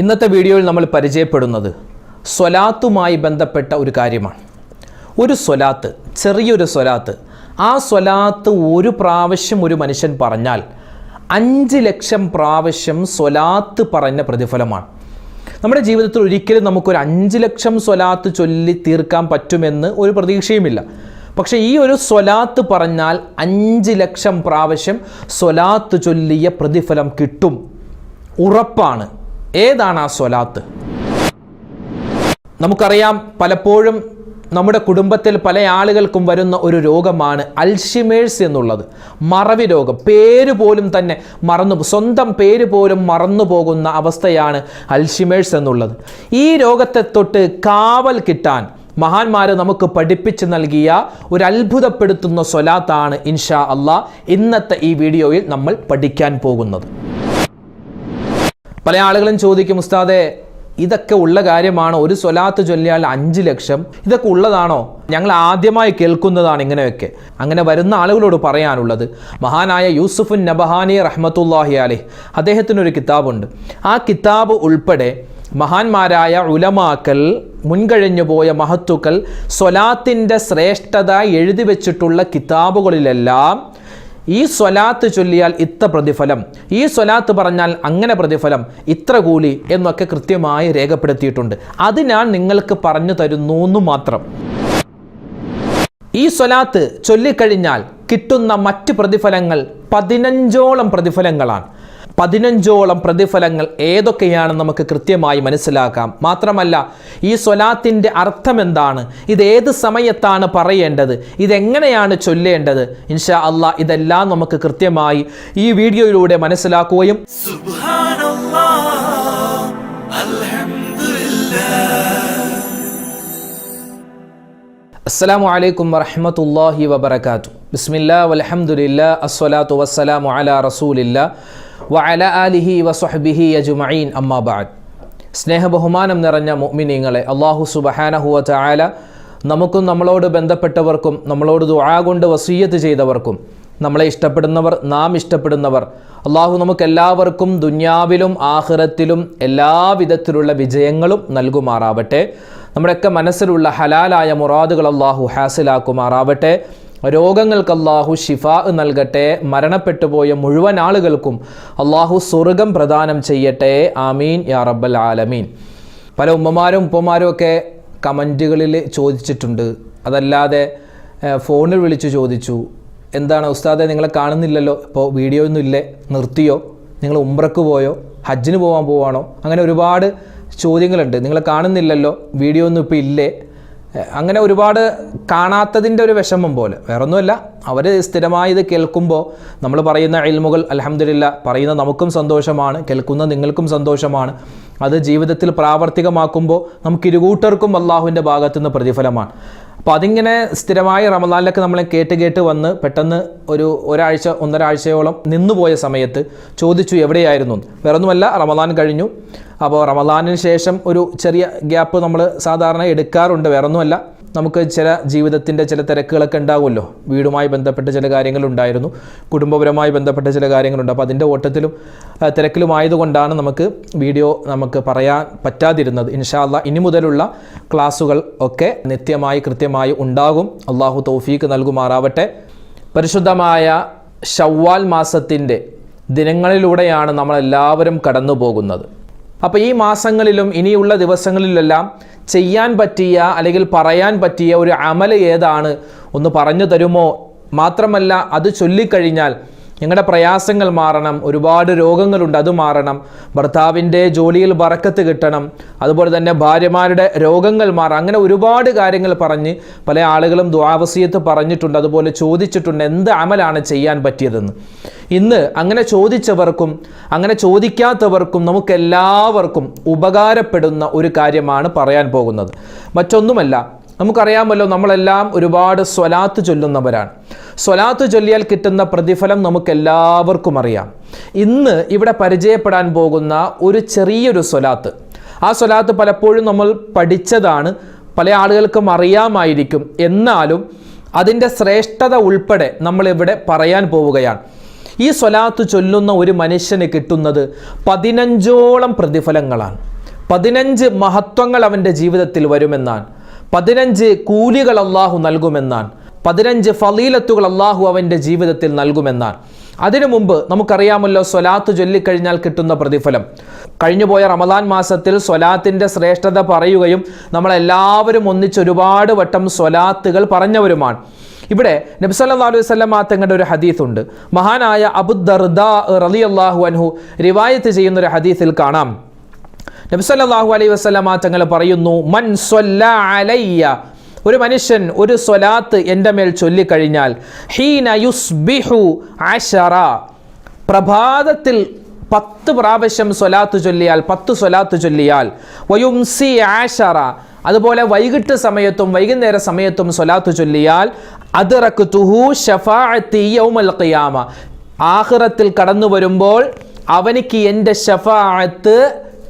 ഇന്നത്തെ വീഡിയോയിൽ നമ്മൾ പരിചയപ്പെടുന്നത് സ്വലാത്തുമായി ബന്ധപ്പെട്ട ഒരു കാര്യമാണ്. ഒരു സ്വലാത്ത് ചെറിയൊരു സ്വലാത്ത് ആ സ്വലാത്ത് ഒരു പ്രാവശ്യം ഒരു മനുഷ്യൻ പറഞ്ഞാൽ അഞ്ച് ലക്ഷം പ്രാവശ്യം സ്വലാത്ത് പറഞ്ഞ പ്രതിഫലമാണ്. നമ്മുടെ ജീവിതത്തിൽ ഒരിക്കലും നമുക്കൊരു അഞ്ച് ലക്ഷം സ്വലാത്ത് ചൊല്ലി തീർക്കാൻ പറ്റുമെന്ന് ഒരു പ്രതീക്ഷയുമില്ല. പക്ഷേ ഈ ഒരു സ്വലാത്ത് പറഞ്ഞാൽ അഞ്ച് ലക്ഷം പ്രാവശ്യം സ്വലാത്ത് ചൊല്ലിയ പ്രതിഫലം കിട്ടും. ഉറപ്പാണ്. ഏതാണ് ആ സ്വലാത്ത്? നമുക്കറിയാം പലപ്പോഴും നമ്മുടെ കുടുംബത്തിൽ പല ആളുകൾക്കും വരുന്ന ഒരു രോഗമാണ് അൽഷിമേഴ്സ് എന്നുള്ളത്. മറവി രോഗം. പേര് പോലും തന്നെ മറന്നു സ്വന്തം പേര് പോലും മറന്നു പോകുന്ന അവസ്ഥയാണ് അൽഷിമേഴ്സ് എന്നുള്ളത്. ഈ രോഗത്തെ തൊട്ട് കാവൽ കിട്ടാൻ മഹാന്മാർ നമുക്ക് പഠിപ്പിച്ച് നൽകിയ ഒരു അത്ഭുതപ്പെടുത്തുന്ന സ്വലാത്താണ് ഇൻഷാ അള്ളാ ഇന്നത്തെ ഈ വീഡിയോയിൽ നമ്മൾ പഠിക്കാൻ പോകുന്നത്. പല ആളുകളും ചോദിക്കും ഉസ്താദെ ഇതൊക്കെ ഉള്ള കാര്യമാണോ? ഒരു സ്വലാത്ത് ചൊല്ലിയാൽ അഞ്ച് ലക്ഷം. ഇതൊക്കെ ഉള്ളതാണോ? ഞങ്ങൾ ആദ്യമായി കേൾക്കുന്നതാണ് ഇങ്ങനെയൊക്കെ. അങ്ങനെ വരുന്ന ആളുകളോട് പറയാനുള്ളത് മഹാനായ യൂസുഫുൻ നബഹാനി റഹ്മത്തുല്ലാഹി അലി അദ്ദേഹത്തിനൊരു കിതാബുണ്ട്. ആ കിതാബ് ഉൾപ്പെടെ മഹാന്മാരായ ഉലമാക്കൽ മുൻകഴിഞ്ഞു പോയ മഹത്തുക്കൾ സ്വലാത്തിന്റെ ശ്രേഷ്ഠത എഴുതി വെച്ചിട്ടുള്ള കിതാബുകളിലെല്ലാം ഈ സ്വലാത്ത് ചൊല്ലിയാൽ ഇത്ര പ്രതിഫലം. ഈ സ്വലാത്ത് പറഞ്ഞാൽ അങ്ങനെ പ്രതിഫലം ഇത്ര കൂലി എന്നൊക്കെ കൃത്യമായി രേഖപ്പെടുത്തിയിട്ടുണ്ട്. അത് ഞാൻ നിങ്ങൾക്ക് പറഞ്ഞു തരുന്നു എന്ന് മാത്രം. ഈ സ്വലാത്ത് ചൊല്ലിക്കഴിഞ്ഞാൽ കിട്ടുന്ന മറ്റ് പ്രതിഫലങ്ങൾ പതിനഞ്ചോളം പ്രതിഫലങ്ങളാണ്. പതിനഞ്ചോളം പ്രതിഫലങ്ങൾ ഏതൊക്കെയാണ് നമുക്ക് കൃത്യമായി മനസ്സിലാക്കാം? മാത്രമല്ല ഈ സ്വലാത്തിന്റെ അർത്ഥം എന്താണ്? ഇത് ഏത് സമയത്താണ് പറയേണ്ടത്? ഇതെങ്ങനെയാണ് ചൊല്ലേണ്ടത്? ഇൻഷാ അള്ളാ ഇതെല്ലാം നമുക്ക് കൃത്യമായി ഈ വീഡിയോയിലൂടെ മനസ്സിലാക്കുകയും അസ്സലാമു അലൈക്കും വറഹമത്തല്ലാഹി വബർക്കാത്തു ബിസ്മില്ല വലഹമുല്ല അസ്വലാത്തു വസ്സലാമു അല റസൂലില്ല. വഅല ആലിഹി വസ്വഹ്ബിഹി അജ്മഈൻ അമ്മാ ബഅദ്. സ്നേഹബഹുമാനം നിറഞ്ഞ മുഅ്മിനീങ്ങളെ അള്ളാഹു സുബ്ഹാനഹു വ തആല നമുക്കും നമ്മളോട് ബന്ധപ്പെട്ടവർക്കും നമ്മളോട് ദുആ കൊണ്ട് വസീയത്ത് ചെയ്തവർക്കും നമ്മളെ ഇഷ്ടപ്പെടുന്നവർ നാം ഇഷ്ടപ്പെടുന്നവർ അള്ളാഹു നമുക്കെല്ലാവർക്കും ദുന്യാവിലും ആഖിറത്തിലും എല്ലാവിധത്തിലുള്ള വിജയങ്ങളും നൽകുമാറാവട്ടെ. നമ്മുടെയൊക്കെ മനസ്സിലുള്ള ഹലാലായ മുറാദുകൾ അള്ളാഹു ഹാസിലാക്കുമാറാവട്ടെ. രോഗങ്ങൾക്ക് അള്ളാഹു ഷിഫ നൽകട്ടെ മരണപ്പെട്ടുപോയ മുഴുവൻ ആളുകൾക്കും അള്ളാഹു സ്വർഗം പ്രദാനം ചെയ്യട്ടെ. ആമീൻ യാ റബ്ബൽ ആലമീൻ. പല ഉമ്മമാരും ഉപ്പമാരും ഒക്കെ കമന്റുകളിൽ ചോദിച്ചിട്ടുണ്ട്. അതല്ലാതെ ഫോണിൽ വിളിച്ചു ചോദിച്ചു എന്താണ് ഉസ്താദെ നിങ്ങളെ കാണുന്നില്ലല്ലോ? ഇപ്പോൾ വീഡിയോ ഒന്നും ഇല്ലേ? നിർത്തിയോ? നിങ്ങൾ ഉംറക്ക് പോയോ? ഹജ്ജിന് പോകാൻ പോവാണോ? അങ്ങനെ ഒരുപാട് ചോദ്യങ്ങളുണ്ട്. നിങ്ങളെ കാണുന്നില്ലല്ലോ? വീഡിയോ ഒന്നും ഇപ്പോൾ ഇല്ലേ? അങ്ങനെ ഒരുപാട് കാണാത്തതിന്റെ ഒരു വിഷമം പോലെ. വേറൊന്നുമല്ല അവർ സ്ഥിരമായി ഇത് കേൾക്കുമ്പോൾ നമ്മൾ പറയുന്ന ഇൽമുകൾ അലഹമില്ല പറയുന്ന നമുക്കും സന്തോഷമാണ് കേൾക്കുന്ന നിങ്ങൾക്കും സന്തോഷമാണ്. അത് ജീവിതത്തിൽ പ്രാവർത്തികമാക്കുമ്പോൾ നമുക്ക് ഇരുകൂട്ടർക്കും അള്ളാഹുവിന്റെ ഭാഗത്തുനിന്ന് പ്രതിഫലമാണ്. അപ്പോൾ അതിങ്ങനെ സ്ഥിരമായി റമദാനിലൊക്കെ നമ്മളെ കേട്ട് കേട്ട് വന്ന് പെട്ടെന്ന് ഒരു ഒരാഴ്ച ഒന്നരാഴ്ചയോളം നിന്നുപോയ സമയത്ത് ചോദിച്ചു എവിടെയായിരുന്നു. വേറൊന്നുമല്ല റമദാൻ കഴിഞ്ഞു അപ്പോൾ റമദാനിന് ശേഷം ഒരു ചെറിയ ഗ്യാപ്പ് നമ്മൾ സാധാരണ എടുക്കാറുണ്ട് വേറൊന്നുമല്ല നമുക്ക് ചില ജീവിതത്തിന്റെ ചില തിരക്കുകളൊക്കെ ഉണ്ടാകുമല്ലോ വീടുമായി ബന്ധപ്പെട്ട ചില കാര്യങ്ങളുണ്ടായിരുന്നു. കുടുംബപരമായി ബന്ധപ്പെട്ട ചില കാര്യങ്ങളുണ്ട്. അപ്പോൾ അതിന്റെ ഓട്ടത്തിലും തിരക്കിലുമായതുകൊണ്ടാണ് നമുക്ക് വീഡിയോ നമുക്ക് പറയാൻ പറ്റാതിരുന്നത്. ഇൻഷാല്ല ഇനി മുതലുള്ള ക്ലാസ്സുകൾ ഒക്കെ നിത്യമായി കൃത്യമായി ഉണ്ടാകും. അള്ളാഹു തൗഫീക്ക് നൽകുമാറാവട്ടെ. പരിശുദ്ധമായ ഷവ്വാൽ മാസത്തിന്റെ ദിനങ്ങളിലൂടെയാണ് നമ്മളെല്ലാവരും കടന്നു പോകുന്നത് അപ്പോൾ ഈ മാസങ്ങളിലും ഇനിയുള്ള ദിവസങ്ങളിലെല്ലാം ചെയ്യാൻ പറ്റിയ അല്ലെങ്കിൽ പറയാൻ പറ്റിയ ഒരു അമല ഏതാണ്? ഒന്ന് പറഞ്ഞു തരുമോ? മാത്രമല്ല അത് ചൊല്ലിക്കഴിഞ്ഞാൽ ഞങ്ങളുടെ പ്രയാസങ്ങൾ മാറണം ഒരുപാട് രോഗങ്ങളുണ്ട് അത് മാറണം. ഭർത്താവിന്റെ ജോലിയിൽ വറക്കത്ത് കിട്ടണം അതുപോലെ തന്നെ ഭാര്യമാരുടെ രോഗങ്ങൾ മാറാം അങ്ങനെ ഒരുപാട് കാര്യങ്ങൾ പറഞ്ഞ് പല ആളുകളും ദ്വാവസീയത്ത് പറഞ്ഞിട്ടുണ്ട് അതുപോലെ ചോദിച്ചിട്ടുണ്ട് എന്ത് അമലാണ് ചെയ്യാൻ പറ്റിയതെന്ന്. ഇന്ന് അങ്ങനെ ചോദിച്ചവർക്കും അങ്ങനെ ചോദിക്കാത്തവർക്കും നമുക്കെല്ലാവർക്കും ഉപകാരപ്പെടുന്ന ഒരു കാര്യമാണ് പറയാൻ പോകുന്നത്. മറ്റൊന്നുമല്ല നമുക്കറിയാമല്ലോ നമ്മളെല്ലാം ഒരുപാട് സ്വലാത്ത് ചൊല്ലുന്നവരാണ്. സ്വലാത്ത് ചൊല്ലിയാൽ കിട്ടുന്ന പ്രതിഫലം നമുക്കെല്ലാവർക്കും അറിയാം. ഇന്ന് ഇവിടെ പരിചയപ്പെടാൻ പോകുന്ന ഒരു ചെറിയൊരു സ്വലാത്ത്. ആ സ്വലാത്ത് പലപ്പോഴും നമ്മൾ പഠിച്ചതാണ് പല ആളുകൾക്കും അറിയാമായിരിക്കും. എന്നാലും അതിന്റെ ശ്രേഷ്ഠത ഉൾപ്പെടെ നമ്മളിവിടെ പറയാൻ പോവുകയാണ്. ഈ സ്വലാത്ത് ചൊല്ലുന്ന ഒരു മനുഷ്യന് കിട്ടുന്നത് പതിനഞ്ചോളം പ്രതിഫലങ്ങളാണ്. പതിനഞ്ച് മഹത്വങ്ങൾ അവന്റെ ജീവിതത്തിൽ വരുമെന്നാണ്. പതിനഞ്ച് കൂലികൾ അള്ളാഹു നൽകുമെന്നാണ്. പതിനഞ്ച് ഫലീലത്തുകൾ അള്ളാഹു അവന്റെ ജീവിതത്തിൽ നൽകുമെന്നാണ്. അതിനു മുമ്പ് നമുക്കറിയാമല്ലോ സ്വലാത്ത് ചൊല്ലിക്കഴിഞ്ഞാൽ കിട്ടുന്ന പ്രതിഫലം. കഴിഞ്ഞുപോയ റമദാൻ മാസത്തിൽ സ്വലാത്തിന്റെ ശ്രേഷ്ഠത പറയുകയും നമ്മളെല്ലാവരും ഒന്നിച്ച് ഒരുപാട് വട്ടം സ്വലാത്തുകൾ പറഞ്ഞവരുമാണ്. ഇവിടെ നബ്സല്ലാ അലൈഹി സ്വലമ തങ്ങളുടെ ഒരു ഹദീസുണ്ട്. മഹാനായ അബുദർദ റലി അള്ളാഹു അൻഹു റിവായത്ത് ചെയ്യുന്ന ഒരു ഹദീസിൽ കാണാം. നബ്സല്ലാഹു അലൈ വസ്ലമ തങ്ങൾ പറയുന്നു മൻ അലയ്യ. ഒരു മനുഷ്യൻ ഒരു സ്വലാത്ത് എന്റെ മേൽ ചൊല്ലിക്കഴിഞ്ഞാൽ ഹീന യുസ്ബിഹു പ്രഭാതത്തിൽ പത്ത് പ്രാവശ്യം സ്വലാത്ത് ചൊല്ലിയാൽ പത്ത് സ്വലാത്ത് ചൊല്ലിയാൽ വയുംസി ആഷറ അതുപോലെ വൈകിട്ട് സമയത്തും വൈകുന്നേര സമയത്തും സ്വലാത്ത് ചൊല്ലിയാൽ അതിറക്ക് തുഹു ഷഫാഅത്തി യൗമൽ ഖിയാമ. ആഖിറത്തിൽ കടന്നു വരുമ്പോൾ അവനിക്ക് എന്റെ ഷഫാഅത്ത്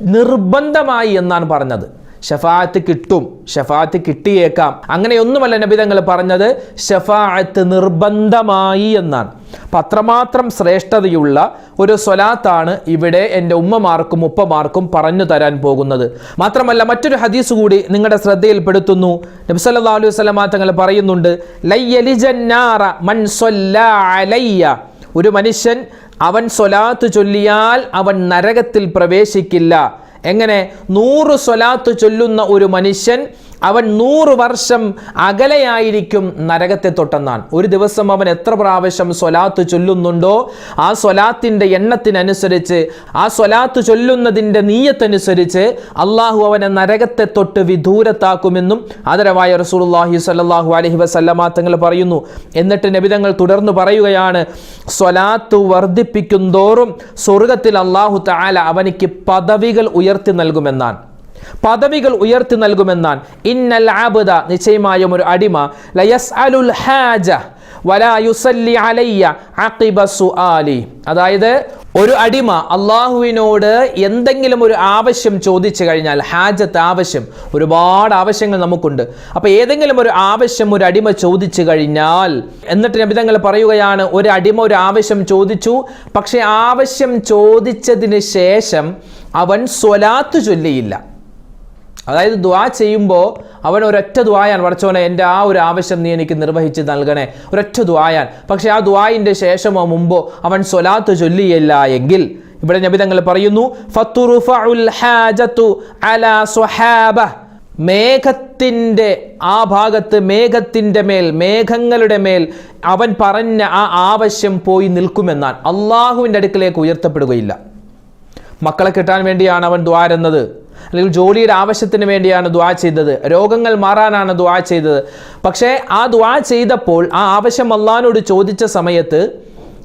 നിർബന്ധമായി എന്നാണ് പറഞ്ഞത്. ഷഫാത്ത് കിട്ടും ഷഫാത്ത് കിട്ടിയേക്കാം. അങ്ങനെയൊന്നുമല്ല നബിതങ്ങൾ പറഞ്ഞത് ഷഫാത്ത് നിർബന്ധമായി എന്നാണ്. അപ്പം അത്രമാത്രം ശ്രേഷ്ഠതയുള്ള ഒരു സ്വലാത്താണ് ഇവിടെ എന്റെ ഉമ്മമാർക്കും ഉപ്പമാർക്കും പറഞ്ഞു തരാൻ പോകുന്നത്. മാത്രമല്ല മറ്റൊരു ഹദീസ് കൂടി നിങ്ങളുടെ ശ്രദ്ധയിൽപ്പെടുത്തുന്നു. നബി സല്ലല്ലാഹു അലൈഹി വസല്ലം തങ്ങൾ പറയുന്നുണ്ട് ലയ്യലിജന്നാറ മൻ സ്വല്ലാ അലയ്യ. ഒരു മനുഷ്യൻ അവൻ സ്വലാത്ത് ചൊല്ലിയാൽ അവൻ നരകത്തിൽ പ്രവേശിക്കില്ല. എങ്ങനെ? നൂറ് സ്വലാത്ത് ചൊല്ലുന്ന ഒരു മനുഷ്യൻ അവൻ നൂറ് വർഷം അകലെയായിരിക്കും നരകത്തെ തൊട്ടെന്നാണ് ഒരു ദിവസം അവൻ എത്ര പ്രാവശ്യം സ്വലാത്ത് ചൊല്ലുന്നുണ്ടോ ആ സ്വലാത്തിന്റെ എണ്ണത്തിനനുസരിച്ച് ആ സ്വലാത്ത് ചൊല്ലുന്നതിന്റെ നീയത്തനുസരിച്ച് അള്ളാഹു അവനെ നരകത്തെ തൊട്ട് വിദൂരത്താക്കുമെന്നും ആദരവായ റസൂലുള്ളാഹി സ്വല്ലല്ലാഹു അലൈഹി വസല്ലമ തങ്ങൾ പറയുന്നു. എന്നിട്ട് നബിതങ്ങൾ തുടർന്ന് പറയുകയാണ് സ്വലാത്ത് വർദ്ധിപ്പിക്കും തോറും സ്വർഗത്തിൽ അള്ളാഹു താല അവനിക്ക് പദവികൾ ഉയർത്തി നൽകുമെന്നാണ് പദവികൾ ഉയർത്തി നൽകുമെന്നാൻ ഇന്നൽ ആബുദ നിശ്ചയമായും ഒരു അടിമ. ലയസ് അലുൽ ഹാജ വലാ യുസല്ലി അലയ്യ അഖിബ ആലി അതായത് ഒരു അടിമ അള്ളാഹുവിനോട് എന്തെങ്കിലും ഒരു ആവശ്യം ചോദിച്ചു കഴിഞ്ഞാൽ ഹാജത്ത് ആവശ്യം ഒരുപാട് ആവശ്യങ്ങൾ നമുക്കുണ്ട്. അപ്പോൾ ഏതെങ്കിലും ഒരു ആവശ്യം ഒരു അടിമ ചോദിച്ചു കഴിഞ്ഞാൽ എന്നിട്ട് നബിതങ്ങൾ പറയുകയാണ് ഒരു അടിമ ഒരു ആവശ്യം ചോദിച്ചു പക്ഷേ ആവശ്യം ചോദിച്ചതിന് ശേഷം അവൻ സ്വലാത്ത് ചൊല്ലിയില്ല. അതായത് ദ്വാ ചെയ്യുമ്പോൾ അവൻ ഒരൊറ്റ ദ്വായാൻ പഠിച്ചോനെ എന്റെ ആ ഒരു ആവശ്യം നീ എനിക്ക് നിർവഹിച്ച് നൽകണേ. ഒരൊറ്റ ദ്വായാൻ പക്ഷേ ആ ദ്വായിന്റെ ശേഷമോ മുമ്പോ അവൻ സ്വലാത്ത് ചൊല്ലിയില്ല എങ്കിൽ ഇവിടെ നബിതങ്ങൾ പറയുന്നു മേഘത്തിന്റെ ആ ഭാഗത്ത് മേഘത്തിന്റെ മേൽ മേഘങ്ങളുടെ മേൽ അവൻ പറഞ്ഞ ആ ആവശ്യം പോയി നിൽക്കുമെന്നാൽ അള്ളാഹുവിന്റെ അടുക്കിലേക്ക് ഉയർത്തപ്പെടുകയില്ല. മക്കളെ കിട്ടാൻ വേണ്ടിയാണ് അവൻ ദ്വാരുന്നത് അല്ലെങ്കിൽ ജോലിയുടെ ആവശ്യത്തിന് വേണ്ടിയാണ് ദ്വാ ചെയ്തത്. രോഗങ്ങൾ മാറാനാണ് ദ്വാ ചെയ്തത്. പക്ഷേ ആ ദ്വാ ചെയ്തപ്പോൾ ആ ആവശ്യം അള്ളഹാനോട് ചോദിച്ച സമയത്ത്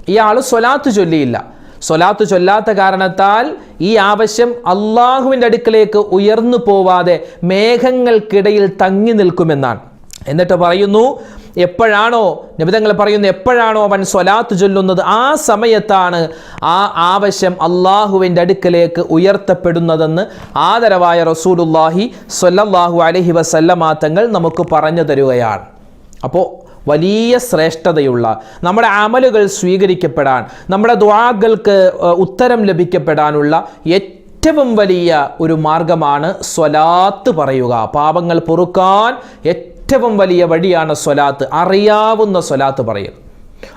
ഇയാൾ സ്വലാത്ത് ചൊല്ലിയില്ല. സ്വലാത്ത് ചൊല്ലാത്ത കാരണത്താൽ ഈ ആവശ്യം അള്ളാഹുവിന്റെ അടുക്കലേക്ക് ഉയർന്നു പോവാതെ മേഘങ്ങൾക്കിടയിൽ തങ്ങി നിൽക്കുമെന്നാണ്. എന്നിട്ട് പറയുന്നു എപ്പോഴാണോ നിബിതങ്ങൾ പറയുന്നു എപ്പോഴാണോ അവൻ സ്വലാത്ത് ചൊല്ലുന്നത് ആ സമയത്താണ് ആ ആവശ്യം അള്ളാഹുവിന്റെ അടുക്കലേക്ക് ഉയർത്തപ്പെടുന്നതെന്ന് ആദരവായ റസൂലുല്ലാഹി സ്വല്ലല്ലാഹു അലഹി വസല്ലമാത്തങ്ങൾ നമുക്ക് പറഞ്ഞു തരുകയാണ്. അപ്പോൾ വലിയ ശ്രേഷ്ഠതയുള്ള നമ്മുടെ അമലുകൾ സ്വീകരിക്കപ്പെടാൻ നമ്മുടെ ദ്വാകൾക്ക് ഉത്തരം ലഭിക്കപ്പെടാനുള്ള ഏറ്റവും വലിയ ഒരു മാർഗമാണ് സ്വലാത്ത് പറയുക. പാപങ്ങൾ പൊറുക്കാൻ ഏറ്റവും വലിയ വഴിയാണ് സ്വലാത്ത്. അറിയാവുന്ന സ്വലാത്ത് പറയുക.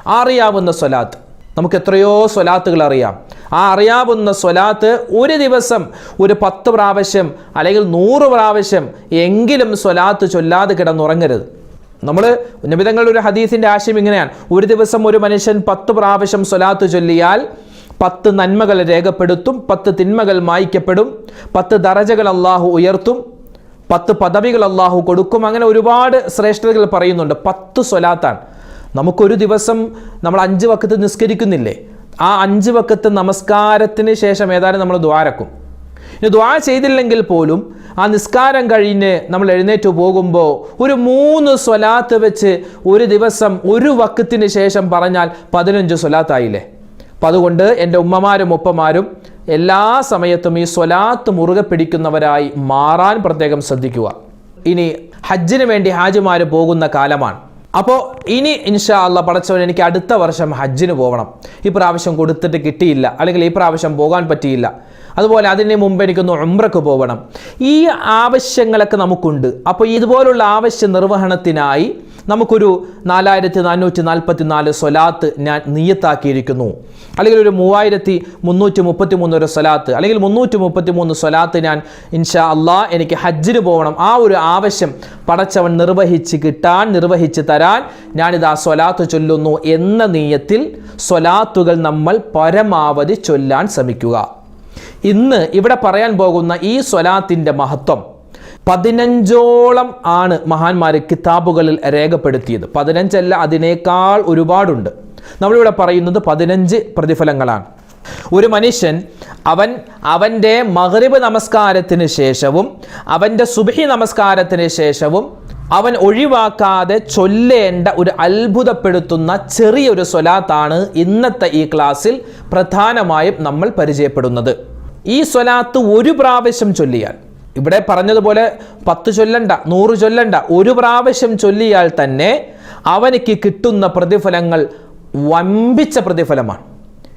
അറിയാവുന്ന സ്വലാത്ത്. നമുക്ക് എത്രയോ സ്വലാത്തുകൾ അറിയാം. ആ അറിയാവുന്ന സ്വലാത്ത് ഒരു ദിവസം ഒരു പത്ത് പ്രാവശ്യം അല്ലെങ്കിൽ നൂറ് പ്രാവശ്യം എങ്കിലും സ്വലാത്ത് ചൊല്ലാതെ കിടന്നുറങ്ങരുത്. നമ്മൾ നിബിതങ്ങളുടെ ഒരു ഹദീസിന്റെ ആശയം ഇങ്ങനെയാണ്. ഒരു ദിവസം ഒരു മനുഷ്യൻ പത്ത് പ്രാവശ്യം സ്വലാത്ത് ചൊല്ലിയാൽ പത്ത് നന്മകൾ രേഖപ്പെടുത്തും പത്ത് തിന്മകൾ മായ്ക്കപ്പെടും പത്ത് ദറജകൾ അള്ളാഹു ഉയർത്തും പത്ത് പദവികൾ അള്ളാഹു കൊടുക്കും. അങ്ങനെ ഒരുപാട് ശ്രേഷ്ഠതകൾ പറയുന്നുണ്ട്. പത്ത് സ്വലാത്താണ്. നമുക്കൊരു ദിവസം നമ്മൾ അഞ്ച് വക്കത്ത് നിസ്കരിക്കുന്നില്ലേ? ആ അഞ്ച് വക്കത്ത് നമസ്കാരത്തിന് ശേഷം ഏതായാലും നമ്മൾ ദ്വാരക്കും ഇനി ദ്വാ ചെയ്തില്ലെങ്കിൽ പോലും ആ നിസ്കാരം കഴിഞ്ഞ് നമ്മൾ എഴുന്നേറ്റ് പോകുമ്പോൾ ഒരു മൂന്ന് സ്വലാത്ത് വെച്ച് ഒരു ദിവസം ഒരു വക്കത്തിന് ശേഷം പറഞ്ഞാൽ പതിനഞ്ച് സ്വലാത്തായില്ലേ? അപ്പം അതുകൊണ്ട് എന്റെ ഉമ്മമാരും ഉപ്പമാരും എല്ലാ സമയത്തും ഈ സ്വലാത്ത് മുറുകെ പിടിക്കുന്നവരായി മാറാൻ പ്രത്യേകം ശ്രദ്ധിക്കുക. ഇനി ഹജ്ജിന് വേണ്ടി ഹാജിമാർ പോകുന്ന കാലമാണ്. അപ്പോൾ ഇനി ഇൻഷാ അല്ല പടച്ചവൻ എനിക്ക് അടുത്ത വർഷം ഹജ്ജിന് പോകണം ഈ പ്രാവശ്യം കൊടുത്തിട്ട് കിട്ടിയില്ല. അല്ലെങ്കിൽ ഈ പ്രാവശ്യം പോകാൻ പറ്റിയില്ല. അതുപോലെ അതിന് മുമ്പ് എനിക്കൊന്ന് ഉംറക്ക് പോകണം ഈ ആവശ്യങ്ങളൊക്കെ നമുക്കുണ്ട്. അപ്പോൾ ഇതുപോലുള്ള ആവശ്യ നിർവഹണത്തിനായി നമുക്കൊരു നാലായിരത്തി നാനൂറ്റി നാൽപ്പത്തി നാല് സ്വലാത്ത് ഞാൻ നീയത്താക്കിയിരിക്കുന്നു. അല്ലെങ്കിൽ ഒരു മൂവായിരത്തി മുന്നൂറ്റി മുപ്പത്തി മൂന്ന് ഒരു സ്വലാത്ത്. അല്ലെങ്കിൽ മുന്നൂറ്റി മുപ്പത്തി മൂന്ന് സ്വലാത്ത് ഞാൻ ഇൻഷാ അള്ളാ എനിക്ക് ഹജ്ജിന് പോകണം. ആ ഒരു ആവശ്യം പടച്ചവൻ നിർവഹിച്ച് കിട്ടാൻ നിർവഹിച്ച് തരാൻ ഞാനിത് ആ സ്വലാത്ത് ചൊല്ലുന്നു എന്ന നീയത്തിൽ സ്വലാത്തുകൾ നമ്മൾ പരമാവധി ചൊല്ലാൻ ശ്രമിക്കുക. ഇന്ന് ഇവിടെ പറയാൻ പോകുന്ന ഈ സ്വലാത്തിന്റെ മഹത്വം പതിനഞ്ചോളം ആണ് മഹാന്മാർ കിതാബുകളിൽ രേഖപ്പെടുത്തിയത്. പതിനഞ്ചല്ല അതിനേക്കാൾ ഒരുപാടുണ്ട്. നമ്മളിവിടെ പറയുന്നത് പതിനഞ്ച് പ്രതിഫലങ്ങളാണ്. ഒരു മനുഷ്യൻ അവൻ അവന്റെ മഗ്രിബ് നമസ്കാരത്തിന് ശേഷവും അവന്റെ സുബഹി നമസ്കാരത്തിന് ശേഷവും അവൻ ഒഴിവാക്കാതെ ചൊല്ലേണ്ട ഒരു അത്ഭുതപ്പെടുത്തുന്ന ചെറിയൊരു സ്വലാത്താണ് ഇന്നത്തെ ഈ ക്ലാസ്സിൽ പ്രധാനമായും നമ്മൾ പരിചയപ്പെടുന്നത്. ഈ സ്വലാത്ത് ഒരു പ്രാവശ്യം ചൊല്ലിയാൽ ഇവിടെ പറഞ്ഞതുപോലെ പത്ത് ചൊല്ലണ്ട നൂറ് ചൊല്ലണ്ട ഒരു പ്രാവശ്യം ചൊല്ലിയാൽ തന്നെ അവനിക്ക് കിട്ടുന്ന പ്രതിഫലങ്ങൾ വമ്പിച്ച പ്രതിഫലമാണ്.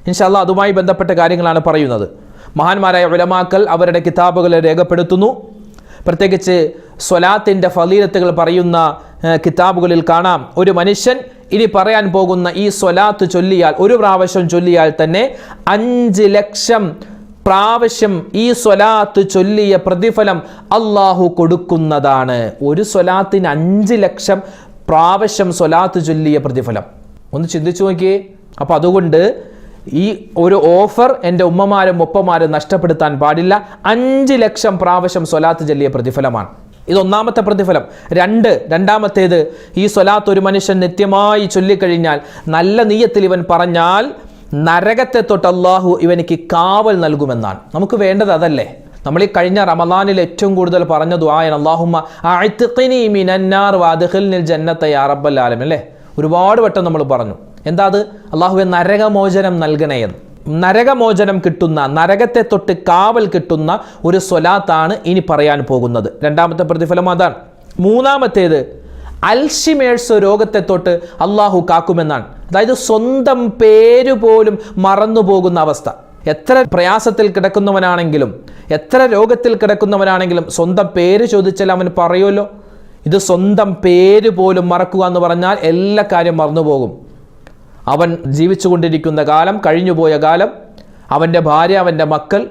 ഇൻഷാല്ല അതുമായി ബന്ധപ്പെട്ട കാര്യങ്ങളാണ് പറയുന്നത്. മഹാന്മാരായ ഉലമാക്കൽ അവരുടെ കിതാബുകളെ രേഖപ്പെടുത്തുന്നു. പ്രത്യേകിച്ച് സ്വലാത്തിന്റെ ഫലീലത്തുകൾ പറയുന്ന കിതാബുകളിൽ കാണാം. ഒരു മനുഷ്യൻ ഇനി പറയാൻ പോകുന്ന ഈ സ്വലാത്ത് ചൊല്ലിയാൽ ഒരു പ്രാവശ്യം ചൊല്ലിയാൽ തന്നെ അഞ്ച് ലക്ഷം പ്രാവശ്യം ഈ സ്വലാത്ത് ചൊല്ലിയ പ്രതിഫലം അള്ളാഹു കൊടുക്കുന്നതാണ്. ഒരു സ്വലാത്തിന് അഞ്ച് ലക്ഷം പ്രാവശ്യം സ്വലാത്ത് ചൊല്ലിയ പ്രതിഫലം. ഒന്ന് ചിന്തിച്ചു നോക്കിയേ. അപ്പം അതുകൊണ്ട് ഈ ഒരു ഓഫർ എന്റെ ഉമ്മമാരും ഒപ്പമാരും നഷ്ടപ്പെടുത്താൻ പാടില്ല. അഞ്ച് ലക്ഷം പ്രാവശ്യം സ്വലാത്ത് ചൊല്ലിയ പ്രതിഫലമാണ്. ഇത് ഒന്നാമത്തെ പ്രതിഫലം. രണ്ട് രണ്ടാമത്തേത് ഈ സ്വലാത്ത് ഒരു മനുഷ്യൻ നിത്യമായി ചൊല്ലിക്കഴിഞ്ഞാൽ നല്ല നീയത്തിൽ ഇവൻ പറഞ്ഞാൽ നരകത്തെ തൊട്ട് അള്ളാഹു ഇവനിക്ക് കാവൽ നൽകുമെന്നാണ്. നമുക്ക് വേണ്ടത് അതല്ലേ? നമ്മൾ ഈ കഴിഞ്ഞ റമദാനിൽ ഏറ്റവും കൂടുതൽ പറഞ്ഞ ദുആയാണ് അള്ളാഹുമ്മ മിനന്നാർ ജന്നത്ത യാ റബ്ബൽ ആലമീൻ. അല്ലേ? ഒരുപാട് വട്ടം നമ്മൾ പറഞ്ഞു. എന്താ അത്? അള്ളാഹുവെ നരകമോചനം നൽകണേ എന്ന്. നരകമോചനം കിട്ടുന്ന നരകത്തെ തൊട്ട് കാവൽ കിട്ടുന്ന ഒരു സ്വലാത്താണ് ഇനി പറയാൻ പോകുന്നത്. രണ്ടാമത്തെ പ്രതിഫലം അതാണ്. മൂന്നാമത്തേത് അൽഷിമേഴ്സ് രോഗത്തെ തൊട്ട് അള്ളാഹു കാക്കുമെന്നാണ്. അതായത് സ്വന്തം പേര് പോലും മറന്നു പോകുന്ന അവസ്ഥ. എത്ര പ്രയാസത്തിൽ കിടക്കുന്നവനാണെങ്കിലും എത്ര രോഗത്തിൽ കിടക്കുന്നവനാണെങ്കിലും സ്വന്തം പേര് ചോദിച്ചാൽ അവൻ പറയുമല്ലോ. ഇത് സ്വന്തം പേര് പോലും മറക്കുക എന്ന് പറഞ്ഞാൽ എല്ലാ കാര്യം മറന്നുപോകും. അവൻ ജീവിച്ചുകൊണ്ടിരിക്കുന്ന കാലം കഴിഞ്ഞുപോയ കാലം അവന്റെ ഭാര്യ അവന്റെ മക്കൾ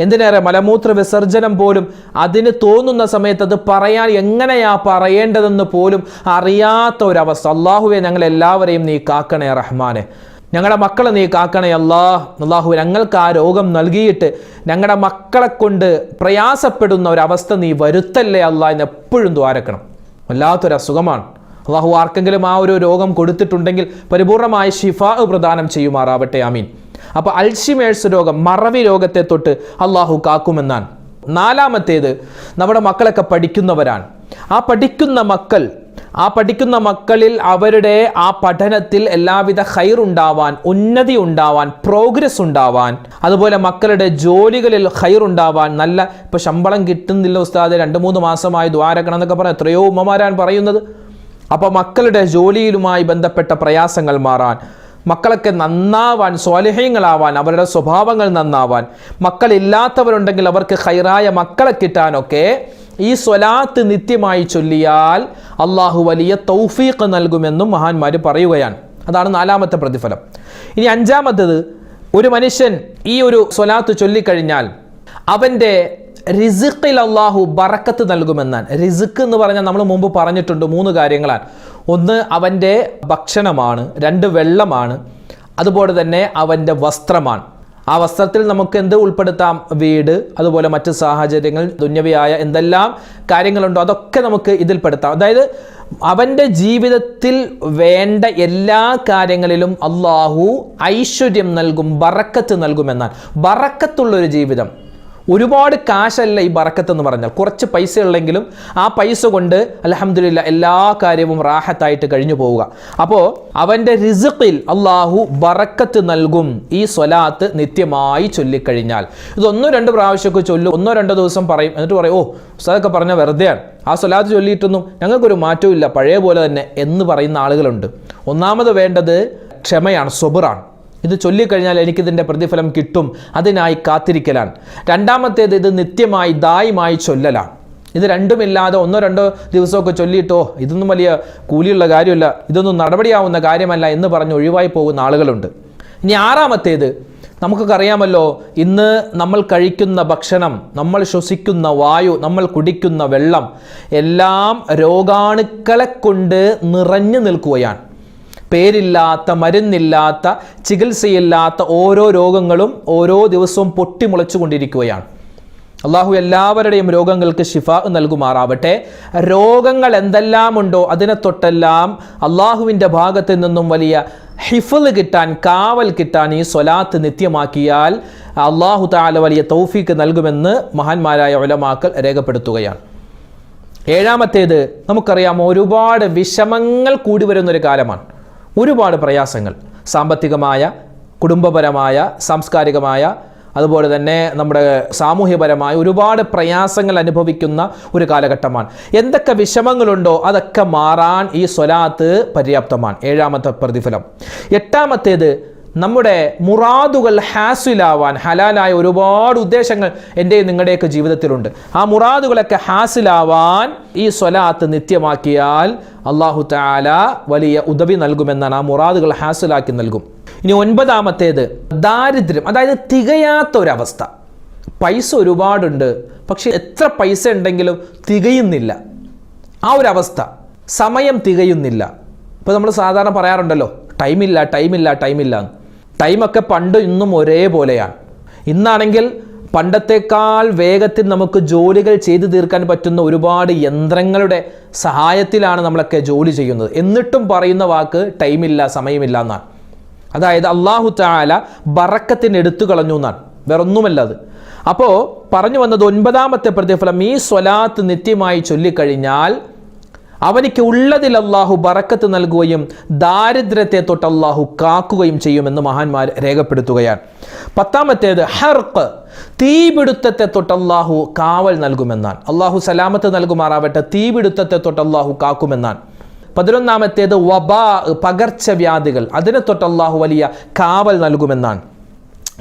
എന്തിനേറെ മലമൂത്ര വിസർജനം പോലും അതിന് തോന്നുന്ന സമയത്ത് അത് പറയാൻ എങ്ങനെയാ പറയേണ്ടതെന്ന് പോലും അറിയാത്ത ഒരവസ്ഥ. അള്ളാഹുവെ ഞങ്ങൾ എല്ലാവരെയും നീ കാക്കണേ റഹ്മാനെ. ഞങ്ങളുടെ മക്കളെ നീ കാക്കണേ അള്ളാഹ് അള്ളാഹു ഞങ്ങൾക്ക് ആ രോഗം നൽകിയിട്ട് ഞങ്ങളുടെ മക്കളെ കൊണ്ട് പ്രയാസപ്പെടുന്ന ഒരവസ്ഥ നീ വരുത്തല്ലേ അള്ളാഹ് എന്ന് എപ്പോഴും ദ്വാരക്കണം. വല്ലാത്തൊരു അസുഖമാണ്. അള്ളാഹു ആർക്കെങ്കിലും ആ ഒരു രോഗം കൊടുത്തിട്ടുണ്ടെങ്കിൽ പരിപൂർണമായ ഷിഫാ പ്രദാനം ചെയ്യുമാറാവട്ടെ. ആമീൻ. അപ്പോൾ അൽഷിമേഴ്സ് രോഗം മറവി രോഗത്തെ തൊട്ട് അള്ളാഹു കാക്കുമെന്നാണ്. നാലാമത്തേത് നമ്മുടെ മക്കളൊക്കെ പഠിക്കുന്നവരാണ്. ആ പഠിക്കുന്ന മക്കൾ ആ പഠിക്കുന്ന മക്കളിൽ അവരുടെ ആ പഠനത്തിൽ എല്ലാവിധ ഹൈർ ഉണ്ടാവാൻ ഉന്നതി ഉണ്ടാവാൻ പ്രോഗ്രസ് ഉണ്ടാവാൻ അതുപോലെ മക്കളുടെ ജോലികളിൽ ഹൈർ ഉണ്ടാവാൻ നല്ല ഇപ്പോൾ ശമ്പളം കിട്ടുന്നില്ല ഉസ്താദ് രണ്ട് മൂന്ന് മാസമായി ദ്വാരക്കണം എന്നൊക്കെ പറഞ്ഞാൽ എത്രയോ ഉമ്മമാരാണ് പറയുന്നത്. അപ്പോൾ മക്കളുടെ ജോലിയിലുമായി ബന്ധപ്പെട്ട പ്രയാസങ്ങൾ മാറാൻ മക്കളൊക്കെ നന്നാവാൻ സ്വാലിഹ്യങ്ങളാവാൻ അവരുടെ സ്വഭാവങ്ങൾ നന്നാവാൻ മക്കളില്ലാത്തവരുണ്ടെങ്കിൽ അവർക്ക് ഹൈറായ മക്കളെ കിട്ടാനൊക്കെ ഈ സ്വലാത്ത് നിത്യമായി ചൊല്ലിയാൽ അള്ളാഹു വലിയ തൗഫീഖ് നൽകുമെന്നും മഹാന്മാർ പറയുകയാണ്. അതാണ് നാലാമത്തെ പ്രതിഫലം. ഇനി അഞ്ചാമത്തത് ഒരു മനുഷ്യൻ ഈ ഒരു സ്വലാത്ത് ചൊല്ലിക്കഴിഞ്ഞാൽ അവന്റെ റിസിഖിൽ അള്ളാഹു ബറക്കത്ത് നൽകുമെന്നാണ്. റിസിഖ് എന്ന് പറഞ്ഞാൽ നമ്മൾ മുമ്പ് പറഞ്ഞിട്ടുണ്ട് മൂന്ന് കാര്യങ്ങളാണ്. ഒന്ന് അവന്റെ ഭക്ഷണമാണ് രണ്ട് വെള്ളമാണ് അതുപോലെ തന്നെ അവന്റെ വസ്ത്രമാണ്. ആ വസ്ത്രത്തിൽ നമുക്ക് എന്ത് ഉൾപ്പെടുത്താം? വീട് അതുപോലെ മറ്റ് സാഹചര്യങ്ങൾ ദുന്യവിയായ എന്തെല്ലാം കാര്യങ്ങളുണ്ടോ അതൊക്കെ നമുക്ക് ഇതിൽപ്പെടുത്താം അതായത് അവന്റെ ജീവിതത്തിൽ വേണ്ട എല്ലാ കാര്യങ്ങളിലും അള്ളാഹു ഐശ്വര്യം നൽകും ബറക്കത്ത് നൽകുമെന്നാൽ ബറക്കത്തുള്ളൊരു ജീവിതം. ഒരുപാട് കാശല്ല ഈ ബറക്കത്ത് എന്ന് പറഞ്ഞാൽ. കുറച്ച് പൈസ ഉള്ളെങ്കിലും ആ പൈസ കൊണ്ട് അലഹമില്ല എല്ലാ കാര്യവും റാഹത്തായിട്ട് കഴിഞ്ഞു പോവുക. അപ്പോൾ അവന്റെ റിസുഖിൽ അള്ളാഹു ബറക്കത്ത് നൽകും. ഈ സ്വലാത്ത് നിത്യമായി ചൊല്ലിക്കഴിഞ്ഞാൽ. ഇത് ഒന്നോ രണ്ട് പ്രാവശ്യമൊക്കെ ചൊല്ലും. ഒന്നോ രണ്ടോ ദിവസം പറയും. എന്നിട്ട് പറയും ഓ ഉസ്താദൊക്കെ പറഞ്ഞാൽ വെറുതെയാണ്. ആ സ്വലാത്ത് ചൊല്ലിയിട്ടൊന്നും ഞങ്ങൾക്കൊരു മാറ്റവും പഴയ പോലെ തന്നെ എന്ന് പറയുന്ന ആളുകളുണ്ട്. ഒന്നാമത് വേണ്ടത് ക്ഷമയാണ് സ്വബറാണ് ഇത് ചൊല്ലിക്കഴിഞ്ഞാൽ എനിക്കിതിന്റെ പ്രതിഫലം കിട്ടും. അതിനായി കാത്തിരിക്കലാണ്. രണ്ടാമത്തേത് ഇത് നിത്യമായി ദായമായി ചൊല്ലലാണ്. ഇത് രണ്ടുമില്ലാതെ ഒന്നോ രണ്ടോ ദിവസമൊക്കെ ചൊല്ലിയിട്ടോ ഇതൊന്നും വലിയ കൂലിയുള്ള കാര്യമല്ല. ഇതൊന്നും നടപടിയാവുന്ന കാര്യമല്ല എന്ന് പറഞ്ഞ് ഒഴിവായി പോകുന്ന ആളുകളുണ്ട്. ഇനി ആറാമത്തേത് നമുക്കൊക്കെ അറിയാമല്ലോ ഇന്ന് നമ്മൾ കഴിക്കുന്ന ഭക്ഷണം നമ്മൾ ശ്വസിക്കുന്ന വായു നമ്മൾ കുടിക്കുന്ന വെള്ളം എല്ലാം രോഗാണുക്കളെ കൊണ്ട് നിറഞ്ഞു നിൽക്കുകയാണ്. പേരില്ലാത്ത മരുന്നില്ലാത്ത ചികിത്സയില്ലാത്ത ഓരോ രോഗങ്ങളും ഓരോ ദിവസവും പൊട്ടിമുളച്ചുകൊണ്ടിരിക്കുകയാണ്. അള്ളാഹു എല്ലാവരുടെയും രോഗങ്ങൾക്ക് ഷിഫ നൽകുമാറാവട്ടെ. രോഗങ്ങൾ എന്തെല്ലാം ഉണ്ടോ അതിനെ തൊട്ടെല്ലാം അള്ളാഹുവിന്റെ ഭാഗത്ത് നിന്നും വലിയ ഹിഫൽ കിട്ടാൻ കാവൽ കിട്ടാൻ ഈ സ്വലാത്ത് നിത്യമാക്കിയാൽ അള്ളാഹു താല വലിയ തൗഫീക്ക് നൽകുമെന്ന് മഹാന്മാരായ ഒലമാക്കൾ രേഖപ്പെടുത്തുകയാണ്. ഏഴാമത്തേത് നമുക്കറിയാം ഒരുപാട് വിഷമങ്ങൾ കൂടി വരുന്നൊരു കാലമാണ്. ഒരുപാട് പ്രയാസങ്ങൾ. സാമ്പത്തികമായ കുടുംബപരമായ സാംസ്കാരികമായ അതുപോലെ തന്നെ നമ്മുടെ സാമൂഹ്യപരമായ ഒരുപാട് പ്രയാസങ്ങൾ അനുഭവിക്കുന്ന ഒരു കാലഘട്ടമാണ്. എന്തൊക്കെ വിഷമങ്ങളുണ്ടോ അതൊക്കെ മാറാൻ ഈ സ്വലാത്ത് പര്യാപ്തമാണ്. ഏഴാമത്തെ പ്രതിഫലം. എട്ടാമത്തേത് നമ്മുടെ മുറാദുകൾ ഹാസിലാവാൻ ഹലാലായ ഒരുപാട് ഉദ്ദേശങ്ങൾ എന്റെയും നിങ്ങളുടെയൊക്കെ ജീവിതത്തിലുണ്ട്. ആ മുറാദുകളൊക്കെ ഹാസിലാവാൻ ഈ സ്വലാത്ത് നിത്യമാക്കിയാൽ അള്ളാഹു താല വലിയ ഉദവി നൽകുമെന്നാണ് ആ മുറാദുകൾ ഹാസിലാക്കി നൽകും. ഇനി ഒൻപതാമത്തേത് ദാരിദ്ര്യം. അതായത് തികയാത്ത ഒരവസ്ഥ പൈസ ഒരുപാടുണ്ട് പക്ഷെ എത്ര പൈസ ഉണ്ടെങ്കിലും തികയുന്നില്ല. ആ ഒരു അവസ്ഥ സമയം തികയുന്നില്ല. ഇപ്പോൾ നമ്മൾ സാധാരണ പറയാറുണ്ടല്ലോ ടൈമില്ല ടൈമില്ല ടൈമില്ല എന്ന്. ടൈമൊക്കെ പണ്ട് ഇന്നും ഒരേപോലെയാണ്. ഇന്നാണെങ്കിൽ പണ്ടത്തേക്കാൾ വേഗത്തിൽ നമുക്ക് ജോലികൾ ചെയ്തു തീർക്കാൻ പറ്റുന്ന ഒരുപാട് യന്ത്രങ്ങളുടെ സഹായത്തിലാണ് നമ്മളൊക്കെ ജോലി ചെയ്യുന്നത്. എന്നിട്ടും പറയുന്ന വാക്ക് ടൈമില്ല സമയമില്ല എന്നാണ്. അതായത് അള്ളാഹു താല ബറക്കത്തിന് എടുത്തു കളഞ്ഞു എന്നാണ്. വേറൊന്നുമല്ല അത്. അപ്പോൾ പറഞ്ഞു വന്നത് ഒൻപതാമത്തെ പ്രതിഫലം ഈ സ്വലാത്ത് നിത്യമായി ചൊല്ലിക്കഴിഞ്ഞാൽ അവനിക്ക് ഉള്ളതിൽ അള്ളാഹു ബറക്കത്ത് നൽകുകയും ദാരിദ്ര്യത്തെ തൊട്ട് അള്ളാഹു കാക്കുകയും ചെയ്യുമെന്ന് മഹാന്മാർ രേഖപ്പെടുത്തുകയാണ്. പത്താമത്തേത് ഹർക്ക് തീപിടുത്തത്തെ തൊട്ട് അള്ളാഹു കാവൽ നൽകുമെന്നാണ്. അള്ളാഹു സലാമത്ത് നൽകുമാറാവട്ടെ തീപിടുത്തത്തെ തൊട്ട് അള്ളാഹു കാക്കുമെന്നാണ്. പതിനൊന്നാമത്തേത് വബാ പകർച്ചവ്യാധികൾ അതിനെ തൊട്ട് അള്ളാഹു വലിയ കാവൽ നൽകുമെന്നാണ്.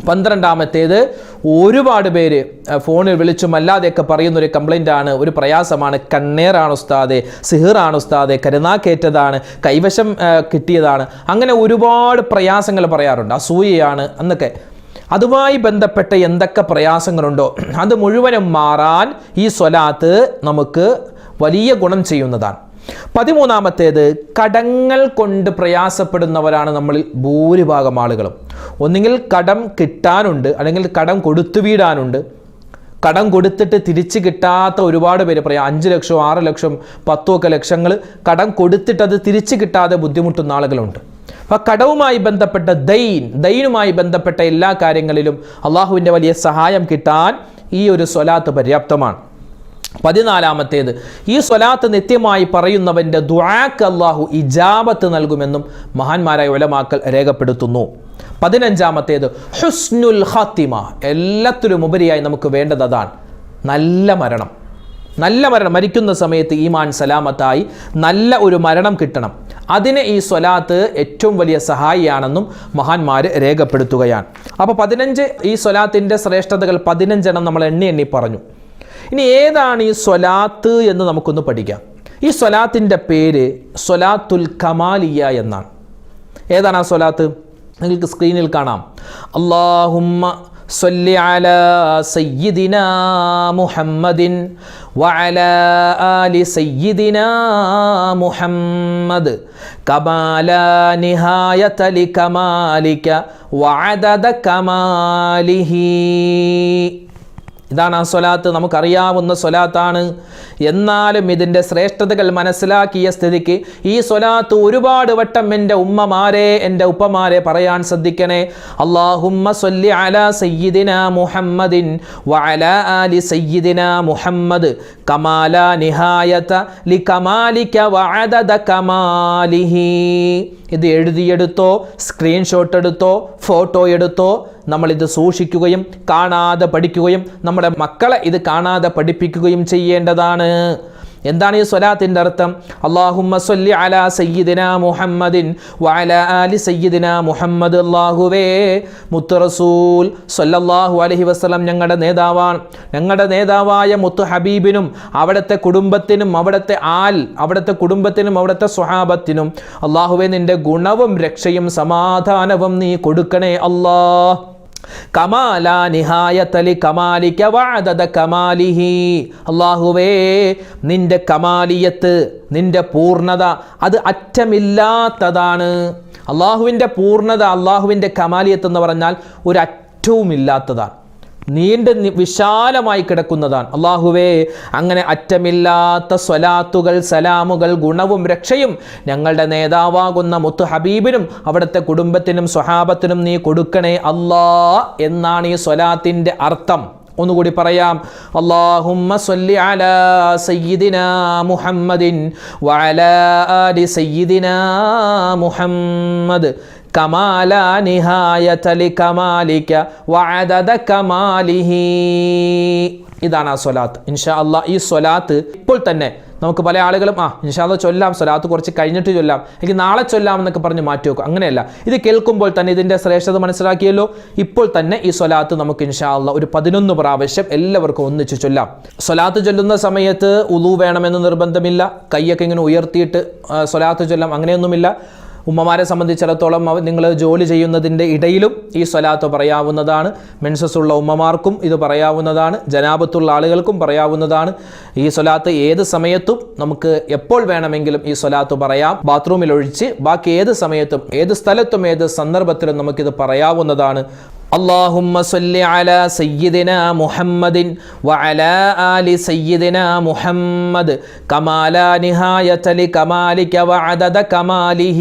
പന്ത്രണ്ടാമത്തേത് ഒരുപാട് പേര് ഫോണിൽ വിളിച്ചും അല്ലാതെയൊക്കെ പറയുന്ന ഒരു കംപ്ലൈന്റ് ആണ് ഒരു പ്രയാസമാണ്. കണ്ണേറാണ് ഉസ്താദെ സിഹിറാണ് ഉസ്താദെ കരുനാക്കേറ്റതാണ് കൈവശം കിട്ടിയതാണ്. അങ്ങനെ ഒരുപാട് പ്രയാസങ്ങൾ പറയാറുണ്ട്. അസൂയയാണ് എന്നൊക്കെ. അതുമായി ബന്ധപ്പെട്ട എന്തൊക്കെ പ്രയാസങ്ങളുണ്ടോ? അത് മുഴുവനും മാറാൻ ഈ സ്വലാത്ത് നമുക്ക് വലിയ ഗുണം ചെയ്യുന്നതാണ്. പതിമൂന്നാമത്തേത് കടങ്ങൾ കൊണ്ട് പ്രയാസപ്പെടുന്നവരാണ് നമ്മളിൽ ഭൂരിഭാഗം ആളുകളും. ഒന്നുകിൽ കടം കിട്ടാനുണ്ട് അല്ലെങ്കിൽ കടം കൊടുത്തു വീടാനുണ്ട്. കടം കൊടുത്തിട്ട് തിരിച്ച് കിട്ടാത്ത ഒരുപാട് പേര് പറയാം. അഞ്ച് ലക്ഷം ആറ് ലക്ഷം പത്തുമൊക്കെ ലക്ഷങ്ങൾ കടം കൊടുത്തിട്ട് അത് തിരിച്ച് കിട്ടാതെ ബുദ്ധിമുട്ടുന്ന ആളുകളുണ്ട്. അപ്പോൾ കടവുമായി ബന്ധപ്പെട്ട ദൈൻ ദൈനുമായി ബന്ധപ്പെട്ട എല്ലാ കാര്യങ്ങളിലും അള്ളാഹുവിന്റെ വലിയ സഹായം കിട്ടാൻ ഈ ഒരു സ്വലാത്ത് പര്യാപ്തമാണ്. പതിനാലാമത്തേത് ഈ സ്വലാത്ത് നിത്യമായി പറയുന്നവന്റെ ദുആക്ക് അള്ളാഹു ഇജാബത്ത് നൽകുമെന്നും മഹാന്മാരായ ഉലമാക്കൽ രേഖപ്പെടുത്തുന്നു. പതിനഞ്ചാമത്തേത് ഹുസ്നുൽ ഖാത്തിമ എല്ലാത്തിലും ഉപരിയായി നമുക്ക് വേണ്ടത് അതാണ് നല്ല മരണം. നല്ല മരണം മരിക്കുന്ന സമയത്ത് ഈമാൻ സലാമത്തായി നല്ല ഒരു മരണം കിട്ടണം. അതിന് ഈ സ്വലാത്ത് ഏറ്റവും വലിയ സഹായിയാണെന്നും മഹാന്മാർ രേഖപ്പെടുത്തുകയാണ്. അപ്പോൾ പതിനഞ്ച് ഈ സ്വലാത്തിന്റെ ശ്രേഷ്ഠതകൾ പതിനഞ്ചെണ്ണം നമ്മൾ എണ്ണി എണ്ണി പറഞ്ഞു. ഇനി ഏതാണ് ഈ സ്വലാത്ത് എന്ന് നമുക്കൊന്ന് പഠിക്കാം ഈ സ്വലാത്തിൻ്റെ പേര് സ്വലാത്തുൽ കമാലിയ എന്നാണ് ഏതാണ് ആ സ്വലാത്ത് നിങ്ങൾക്ക് സ്ക്രീനിൽ കാണാം അള്ളാഹുമ്മ صل على سيدنا محمد وعلى آل سيدنا محمد كما لا نهاية لكمالك وعدد كماله ഇതാണ് ആ സ്വലാത്ത്. നമുക്കറിയാവുന്ന സ്വലാത്താണ്. എന്നാലും ഇതിന്റെ ശ്രേഷ്ഠതകൾ മനസ്സിലാക്കിയ സ്ഥിതിക്ക് ഈ സ്വലാത്ത് ഒരുപാട് വട്ടം എന്റെ ഉമ്മമാരെ എന്റെ ഉപ്പമാരെ പറയാൻ ശ്രദ്ധിക്കണേ. അള്ളാഹുമ്മ മുഹമ്മദിൻ ആലി മുഹമ്മദ് കമാല നിഹായത വഅദദ കമാലിഹി. ഇത് എഴുതിയെടുത്തോ സ്ക്രീൻഷോട്ട് എടുത്തോ ഫോട്ടോ എടുത്തോ നമ്മളിത് സൂക്ഷിക്കുകയും കാണാതെ പഠിക്കുകയും നമ്മുടെ മക്കളെ ഇത് കാണാതെ പഠിപ്പിക്കുകയും ചെയ്യേണ്ടതാണ്. എന്താണ് ഈ സ്വലാത്തിന്റെ അർത്ഥം? അള്ളാഹുമ്മ സല്ലി അല സയ്യിദിന മുഹമ്മദിൻ വഅല ആലി സയ്യിദിന മുഹമ്മദ് അള്ളാഹുവേ മുത്തു റസൂൽ അലഹി വസല്ലം ഞങ്ങളുടെ നേതാവാണ്. ഞങ്ങളുടെ നേതാവായ മുത്തു ഹബീബിനും അവിടുത്തെ കുടുംബത്തിനും അവിടുത്തെ ആൽ അവിടുത്തെ കുടുംബത്തിനും അവിടുത്തെ സ്വഹാബത്തിനും അള്ളാഹുവേ നിന്റെ ഗുണവും രക്ഷയും സമാധാനവും നീ കൊടുക്കണേ അല്ലാഹ്. കമാല നിഹായത്തലി കമാലിക്ക വാദത കമാലിഹി. അള്ളാഹുവേ നിന്റെ കമാലിയത്ത് നിന്റെ പൂർണത അത് അറ്റമില്ലാത്തതാണ്. അള്ളാഹുവിന്റെ പൂർണത അള്ളാഹുവിന്റെ കമാലിയത്ത് എന്ന് പറഞ്ഞാൽ ഒരു അറ്റവുമില്ലാത്തതാണ് നീണ്ട് വിശാലമായി കിടക്കുന്നതാണ്. അള്ളാഹുവേ അങ്ങനെ അറ്റമില്ലാത്ത സ്വലാത്തുകൾ സലാമുകൾ ഗുണവും രക്ഷയും ഞങ്ങളുടെ നേതാവാകുന്ന മുത്തു ഹബീബിനും അവിടുത്തെ കുടുംബത്തിനും സ്വഹാബത്തിനും നീ കൊടുക്കണേ അല്ലാ എന്നാണ് ഈ സ്വലാത്തിന്റെ അർത്ഥം. ഒന്നുകൂടി പറയാം. അള്ളാഹുമ്മ സല്ലി അല സയ്യിദിന മുഹമ്മദിൻ വഅല ആലി സയ്യിദിന മുഹമ്മദ് കമാല നിഹായതലി കമാലിക്ക വഅദദ കമാലിഹി. ഇതാണ് ആ സ്വലാത്ത്. ഇൻഷാ അള്ളാഹ് ഈ സ്വലാത്ത് ഇപ്പോൾ തന്നെ നമുക്ക് പല ആളുകളും ആ അള്ളാഹ് ചൊല്ലാം സ്വലാത്ത് കുറച്ച് കഴിഞ്ഞിട്ട് ചൊല്ലാം എനിക്ക് നാളെ ചൊല്ലാം എന്നൊക്കെ പറഞ്ഞ് മാറ്റി വെക്കും. അങ്ങനെയല്ല ഇത് കേൾക്കുമ്പോൾ തന്നെ ഇതിന്റെ ശ്രേഷ്ഠത മനസ്സിലാക്കിയല്ലോ. ഇപ്പോൾ തന്നെ ഈ സ്വലാത്ത് നമുക്ക് ഇൻഷാ അള്ളാഹ് ഒരു പതിനൊന്ന് പ്രാവശ്യം എല്ലാവർക്കും ഒന്നിച്ച് ചൊല്ലാം. സ്വലാത്ത് ചൊല്ലുന്ന സമയത്ത് ഉളു വേണമെന്ന് നിർബന്ധമില്ല. കൈയൊക്കെ ഇങ്ങനെ ഉയർത്തിയിട്ട് സ്വലാത്ത് ചൊല്ലാം അങ്ങനെയൊന്നുമില്ല. ഉമ്മമാരെ സംബന്ധിച്ചിടത്തോളം നിങ്ങൾ ജോലി ചെയ്യുന്നതിന്റെ ഇടയിലും ഈ സ്വലാത്ത് പറയാവുന്നതാണ്. മെൻസസ് ഉള്ള ഉമ്മമാർക്കും ഇത് പറയാവുന്നതാണ്. ജനാപത്തുള്ള ആളുകൾക്കും പറയാവുന്നതാണ്. ഈ സ്വലാത്ത് ഏത് സമയത്തും നമുക്ക് എപ്പോൾ വേണമെങ്കിലും ഈ സ്വലാത്ത് പറയാം. ബാത്റൂമിൽ ഒഴിച്ച് ബാക്കി ഏത് സമയത്തും ഏത് സ്ഥലത്തും ഏത് സന്ദർഭത്തിലും നമുക്കിത് പറയാവുന്നതാണ്. اللهم صل على سيدنا محمد وعلى آل سيدنا محمد كما لا نهاية لكمالك وعدد كماله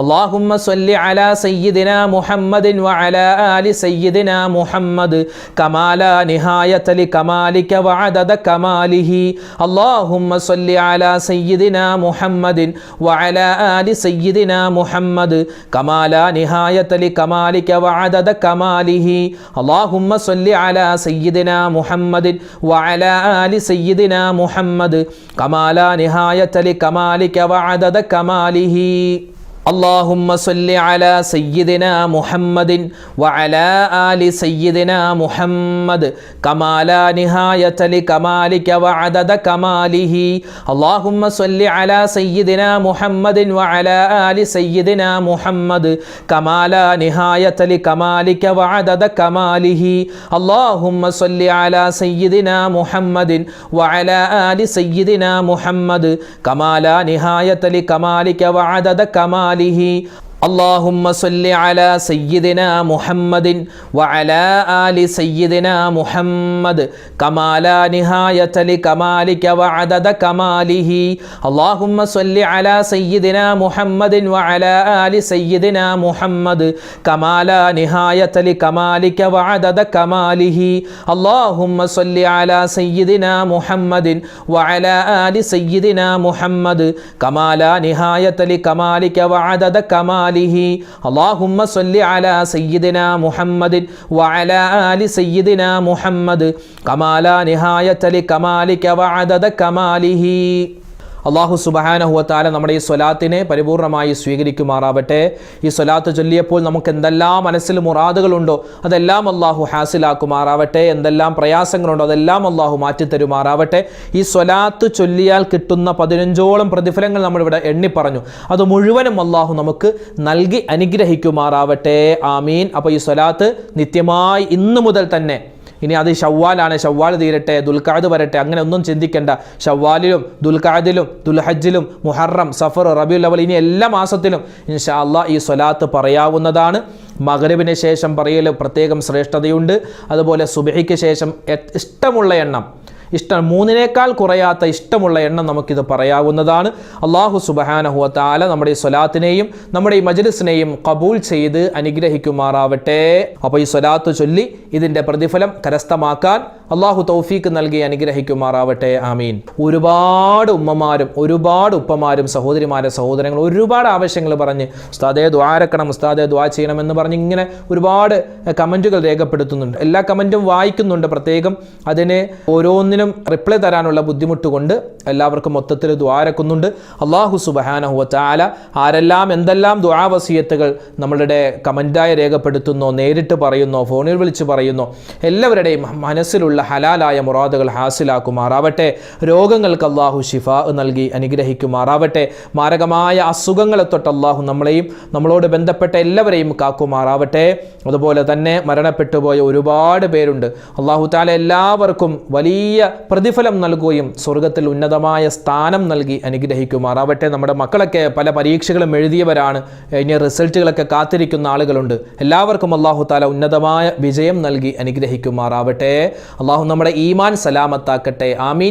اللهم صل على سيدنا محمد وعلى آل سيدنا محمد كما لا نهاية لكمالك وعدد كماله اللهم صل على سيدنا محمد وعلى آل سيدنا محمد كما لا نهاية لكمالك وعدد كماله ആലിഹി അള്ളാഹുമ്മ സല്ലി അല സയ്യിദിന മുഹമ്മദ് വഅല ആലി സയ്യിദിന മുഹമ്മദ് കമാല നിഹായത്തലി കമാലിക വഅദദ കമാലിഹി. اللهم صل على سيدنا محمد وعلى آل سيدنا محمد كما لا نهاية لكمالك وعدد كماله اللهم صل على سيدنا محمد وعلى آل سيدنا محمد كما لا نهاية لكمالك وعدد كماله اللهم صل على سيدنا محمد وعلى آل سيدنا محمد كما لا نهاية لكمالك وعدد كماله आलिही। اللهم صل على سيدنا محمد وعلى آل سيدنا محمد كما لا نهاية لكمالك وعدد كماله اللهم صل على سيدنا محمد وعلى آل سيدنا محمد كما لا نهاية لكمالك وعدد كماله اللهم صل على سيدنا محمد وعلى آل سيدنا محمد كما لا نهاية لكمالك وعدد كماله ആലിഹി അള്ളാഹുമ്മ സല്ലി അല സയ്യിദിന മുഹമ്മദിൻ വഅല ആലി സയ്യിദിന മുഹമ്മദ് കമാല നിഹായത്തലി കമാലിക വഅദദ കമാലിഹി. അള്ളാഹു സുബഹാനഹുവത്താല നമ്മുടെ ഈ സ്വലാത്തിനെ പരിപൂർണമായി സ്വീകരിക്കുമാറാവട്ടെ. ഈ സ്വലാത്ത് ചൊല്ലിയപ്പോൾ നമുക്ക് എന്തെല്ലാം മനസ്സിൽ മുറാദുകളുണ്ടോ അതെല്ലാം അള്ളാഹു ഹാസിലാക്കുമാറാവട്ടെ. എന്തെല്ലാം പ്രയാസങ്ങളുണ്ടോ അതെല്ലാം അള്ളാഹു മാറ്റിത്തരുമാറാവട്ടെ. ഈ സ്വലാത്ത് ചൊല്ലിയാൽ കിട്ടുന്ന പതിനഞ്ചോളം പ്രതിഫലങ്ങൾ നമ്മളിവിടെ എണ്ണി പറഞ്ഞു അത് മുഴുവനും അള്ളാഹു നമുക്ക് നൽകി അനുഗ്രഹിക്കുമാറാവട്ടെ. ആമീൻ. അപ്പോൾ ഈ സ്വലാത്ത് നിത്യമായി ഇന്നു മുതൽ തന്നെ ഇനി അത് ഷവ്വാലാണ് ഷവ്വാൽ തീരട്ടെ ദുൽഖാദ് വരട്ടെ. അങ്ങനെ ഒന്നും ചിന്തിക്കേണ്ട. ഷവ്വാലിലും ദുൽഖാദിലും ദുൽഹജ്ജിലും മുഹറം സഫർ റബിയുൽ അവൽ ഇനി എല്ലാ മാസത്തിലും ഇൻഷാ അള്ളാഹ് ഈ സ്വലാത്ത് പറയാവുന്നതാണ്. മകരവിന് ശേഷം പറയൽ പ്രത്യേകം ശ്രേഷ്ഠതയുണ്ട്. അതുപോലെ സുബഹിക്ക് ശേഷം ഇഷ്ടമുള്ള എണ്ണം ഇഷ്ടം മൂന്നിനേക്കാൾ കുറയാത്ത ഇഷ്ടമുള്ള എണ്ണം നമുക്കിത് പറയാവുന്നതാണ്. അള്ളാഹു സുബഹാനഹുവ താല നമ്മുടെ ഈ സ്വലാത്തിനെയും നമ്മുടെ ഈ മജ്ലിസിനെയും കബൂൽ ചെയ്ത് അനുഗ്രഹിക്കുമാറാവട്ടെ. അപ്പോൾ ഈ സ്വലാത്ത് ചൊല്ലി ഇതിന്റെ പ്രതിഫലം കരസ്ഥമാക്കാൻ അള്ളാഹു തൗഫീക്ക് നൽകി അനുഗ്രഹിക്കുമാറാവട്ടെ ആമീൻ. ഒരുപാട് ഉമ്മമാരും ഒരുപാട് ഉപ്പമാരും സഹോദരിമാരും സഹോദരങ്ങളും ഒരുപാട് ആവശ്യങ്ങൾ പറഞ്ഞ് ഉസ്താദെ ദ്വാരക്കണം ഉസ്താദെ ദ്വാ ചെയ്യണം എന്ന് പറഞ്ഞ് ഇങ്ങനെ ഒരുപാട് കമന്റുകൾ രേഖപ്പെടുത്തുന്നുണ്ട്. എല്ലാ കമന്റും വായിക്കുന്നുണ്ട് പ്രത്യേകം. അതിന് ഓരോന്നിനും റിപ്ലൈ തരാനുള്ള ബുദ്ധിമുട്ട് കൊണ്ട് എല്ലാവർക്കും മൊത്തത്തിൽ ദ്വാരക്കുന്നുണ്ട് അള്ളാഹു സുബഹാനഹുവ ചാല ആരെല്ലാം എന്തെല്ലാം ദ്വാവസീയത്തുകൾ നമ്മളുടെ കമന്റായി രേഖപ്പെടുത്തുന്നോ നേരിട്ട് പറയുന്നോ ഫോണിൽ വിളിച്ച് പറയുന്നോ എല്ലാവരുടെയും മനസ്സിലുള്ള ഹലാലായ മുറാദുകൾ ഹാസിലാക്കുമാറാവട്ടെ. രോഗങ്ങൾക്ക് അള്ളാഹു ഷിഫ നൽകി അനുഗ്രഹിക്കുമാറാവട്ടെ. മാരകമായ അസുഖങ്ങളെ തൊട്ട് അള്ളാഹു നമ്മളെയും നമ്മളോട് ബന്ധപ്പെട്ട എല്ലാവരെയും കാക്കുമാറാവട്ടെ. അതുപോലെ തന്നെ മരണപ്പെട്ടുപോയ ഒരുപാട് പേരുണ്ട്. അള്ളാഹു താല എല്ലാവർക്കും വലിയ പ്രതിഫലം നൽകുകയും സ്വർഗത്തിൽ ഉന്നതമായ സ്ഥാനം നൽകി അനുഗ്രഹിക്കുമാറാവട്ടെ. നമ്മുടെ മക്കളൊക്കെ പല പരീക്ഷകളും എഴുതിയവരാണ്. ഇനി റിസൾട്ടുകളൊക്കെ കാത്തിരിക്കുന്ന ആളുകളുണ്ട്. എല്ലാവർക്കും അള്ളാഹു താല ഉന്നതമായ വിജയം നൽകി അനുഗ്രഹിക്കുമാറാവട്ടെ. അള്ളാഹു നമ്മുടെ ഈമാൻ സലാമത്താക്കട്ടെ. ആമീൻ.